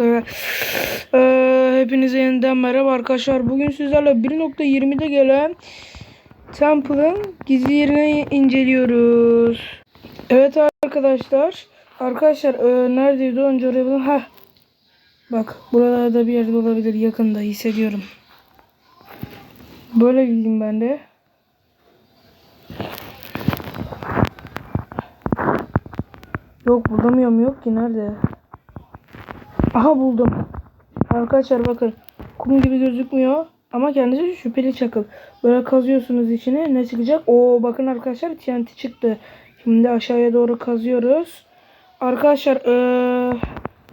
Ee, hepinize yeniden merhaba arkadaşlar. Bugün sizlerle 1.20'de gelen Temple'ın gizli yerini inceliyoruz. Evet arkadaşlar. Arkadaşlar e, neredeydi önce oraya bulun. Heh. Bak buralarda bir yerde olabilir. Yakında hissediyorum. Böyle bildim ben de. Yok bulamıyorum yok ki nerede? Aha buldum. Arkadaşlar bakın. Kum gibi gözükmüyor. Ama kendisi şüpheli çakıl. Böyle kazıyorsunuz içine ne çıkacak? Oo bakın arkadaşlar TNT çıktı. Şimdi aşağıya doğru kazıyoruz. Arkadaşlar ee,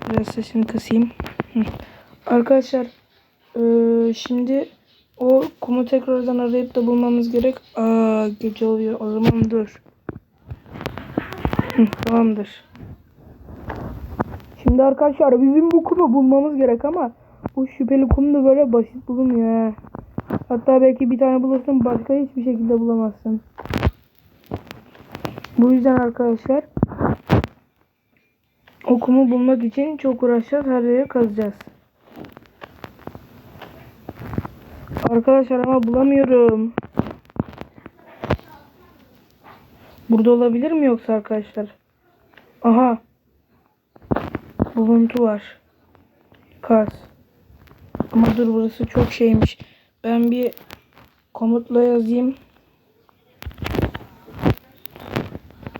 biraz sesimi kısayım. Arkadaşlar ee, şimdi o kumu tekrardan arayıp da bulmamız gerek. Aa gece oluyor. O zaman dur. Tamamdır. Şimdi arkadaşlar bizim bu kumu bulmamız gerek ama bu şüpheli kum da böyle basit bulunmuyor. Hatta belki bir tane bulursun başka hiçbir şekilde bulamazsın. Bu yüzden arkadaşlar o kumu bulmak için çok uğraşacağız. Her yeri kazacağız. Arkadaşlar ama bulamıyorum. Burada olabilir mi yoksa arkadaşlar? Aha. Buluntu var. Kaz. Ama dur burası çok şeymiş. Ben bir komutla yazayım.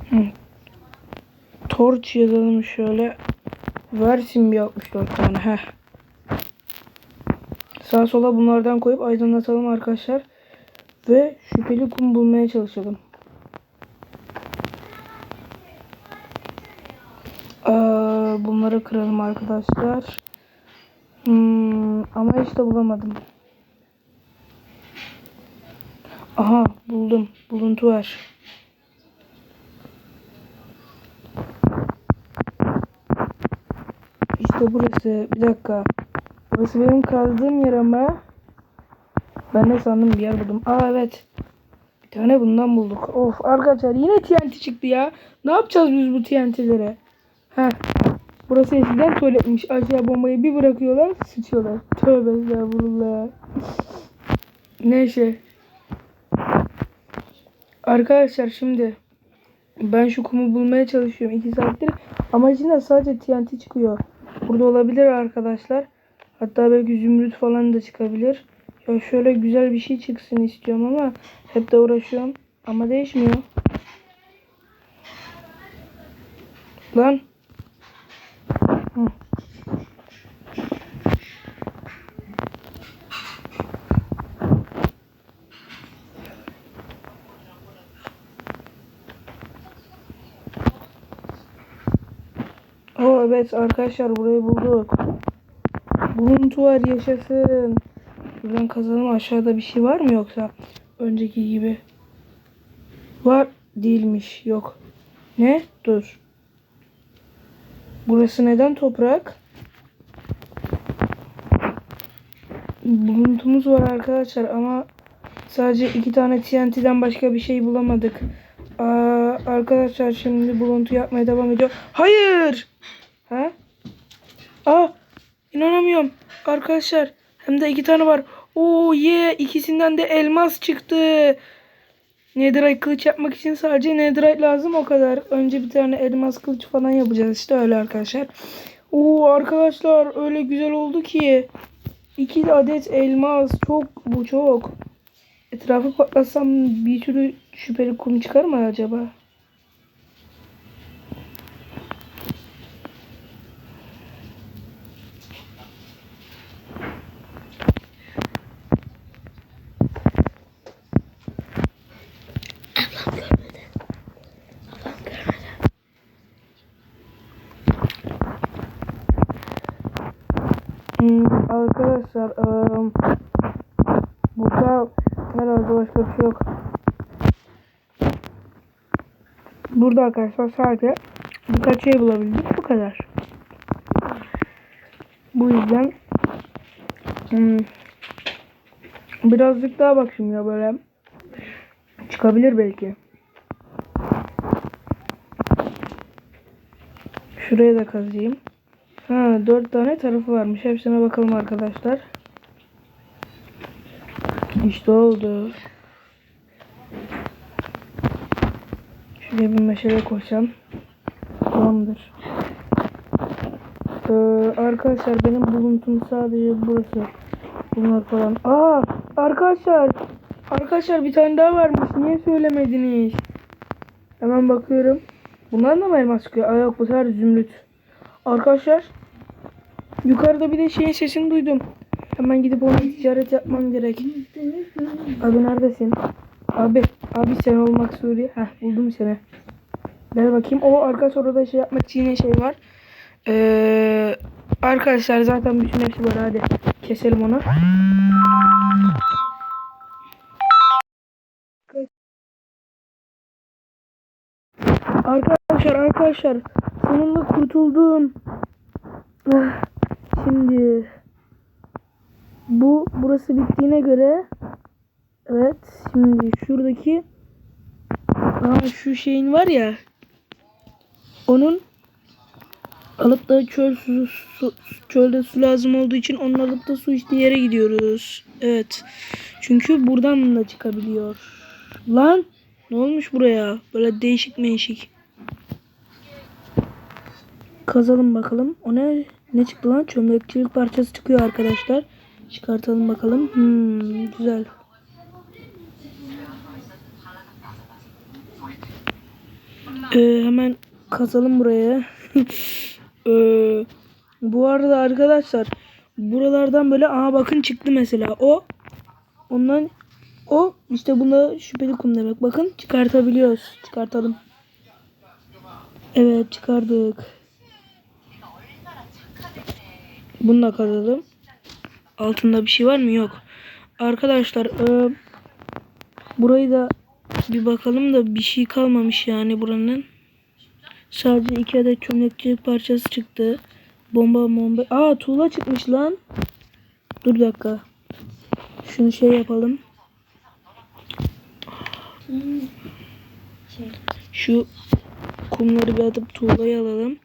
Hı. Torch yazalım şöyle. Versin bir 64 tane. Heh. Sağa sola bunlardan koyup aydınlatalım arkadaşlar. Ve şüpheli kum bulmaya çalışalım. Aa, bunları kıralım arkadaşlar. Hmm, ama hiç de bulamadım. Aha buldum. Buluntu var. İşte burası. Bir dakika. Burası benim kazdığım yer ama ben de sandım bir yer buldum. Aa evet. Bir tane bundan bulduk. Of arkadaşlar yine TNT çıktı ya. Ne yapacağız biz bu TNT'lere? Heh. Burası eskiden tuvaletmiş. Aşağı bombayı bir bırakıyorlar sıçıyorlar. Tövbe estağfurullah. Neyse. Arkadaşlar şimdi ben şu kumu bulmaya çalışıyorum 2 saattir. Ama içinden sadece TNT çıkıyor. Burada olabilir arkadaşlar. Hatta belki zümrüt falan da çıkabilir. Ya şöyle güzel bir şey çıksın istiyorum ama hep de uğraşıyorum. Ama değişmiyor. Lan. Oo evet arkadaşlar burayı bulduk. Buluntu var yaşasın. Buradan kazanım aşağıda bir şey var mı yoksa? Önceki gibi. Var değilmiş yok. Ne? Dur. Burası neden toprak? Buluntumuz var arkadaşlar ama sadece iki tane TNT'den başka bir şey bulamadık. Arkadaşlar şimdi buluntu yapmaya devam ediyor. Hayır! Ha? Aa! inanamıyorum. Arkadaşlar hem de iki tane var. Oo ye yeah, ikisinden de elmas çıktı. Netherite kılıç yapmak için sadece Netherite lazım o kadar. Önce bir tane elmas kılıç falan yapacağız işte öyle arkadaşlar. Oo arkadaşlar öyle güzel oldu ki. İki adet elmas çok bu çok. Etrafı patlatsam bir sürü şüpheli kum çıkar mı acaba? Hmm, arkadaşlar ıı, burada herhalde başka bir şey yok. Burada arkadaşlar sadece birkaç şey bulabildik bu kadar. Bu yüzden hmm, birazcık daha bak şimdi ya böyle çıkabilir belki. Şuraya da kazıyım. Ha dört tane tarafı varmış. Hepsine bakalım arkadaşlar. İşte oldu. Şuraya bir meşale koysam. Tamamdır. Ee, arkadaşlar benim buluntum sadece burası. Bunlar falan. Aa arkadaşlar. Arkadaşlar bir tane daha varmış. Niye söylemediniz? Hemen bakıyorum. Bunlar da mı elmas çıkıyor? Aa yok bu sefer zümrüt. Arkadaşlar. Yukarıda bir de şeyin sesini duydum. Hemen gidip ona ticaret yapmam gerek. Abi neredesin? Abi. Abi sen olmak Suriye. Heh buldum seni. Gel bakayım. O arkadaş orada şey yapmak için şey var. Ee, arkadaşlar zaten bütün hepsi var. Hadi keselim onu. Arkadaşlar arkadaşlar sonunda kurtuldum. Ah, Şimdi bu burası bittiğine göre evet şimdi şuradaki Aa, şu şeyin var ya onun alıp da çöl su, su- çölde su lazım olduğu için onun alıp da su içtiği yere gidiyoruz. Evet. Çünkü buradan da çıkabiliyor. Lan ne olmuş buraya? Böyle değişik değişik. Kazalım bakalım. O ne? Ne çıktı lan? Çömlekçilik parçası çıkıyor arkadaşlar. Çıkartalım bakalım. Hmm, güzel. Ee, hemen kazalım buraya. Ee, bu arada arkadaşlar buralardan böyle aha bakın çıktı mesela o ondan o işte bunda şüpheli kum demek. Bakın çıkartabiliyoruz. Çıkartalım. Evet çıkardık. Bunu da kazalım. Altında bir şey var mı? Yok. Arkadaşlar e, burayı da bir bakalım da bir şey kalmamış yani buranın. Sadece iki adet çömlekçilik parçası çıktı. Bomba bomba. Aa tuğla çıkmış lan. Dur dakika. Şunu şey yapalım. Şu kumları bir atıp tuğlayı alalım.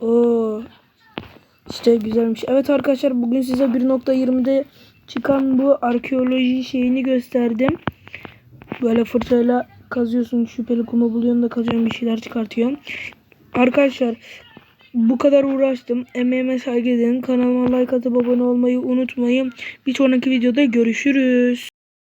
Oo. İşte güzelmiş. Evet arkadaşlar bugün size 1.20'de çıkan bu arkeoloji şeyini gösterdim. Böyle fırçayla kazıyorsun şüpheli kumu buluyorsun da kazıyorsun bir şeyler çıkartıyorsun. Arkadaşlar bu kadar uğraştım. Emeğime saygı edin. Kanalıma like atıp abone olmayı unutmayın. Bir sonraki videoda görüşürüz.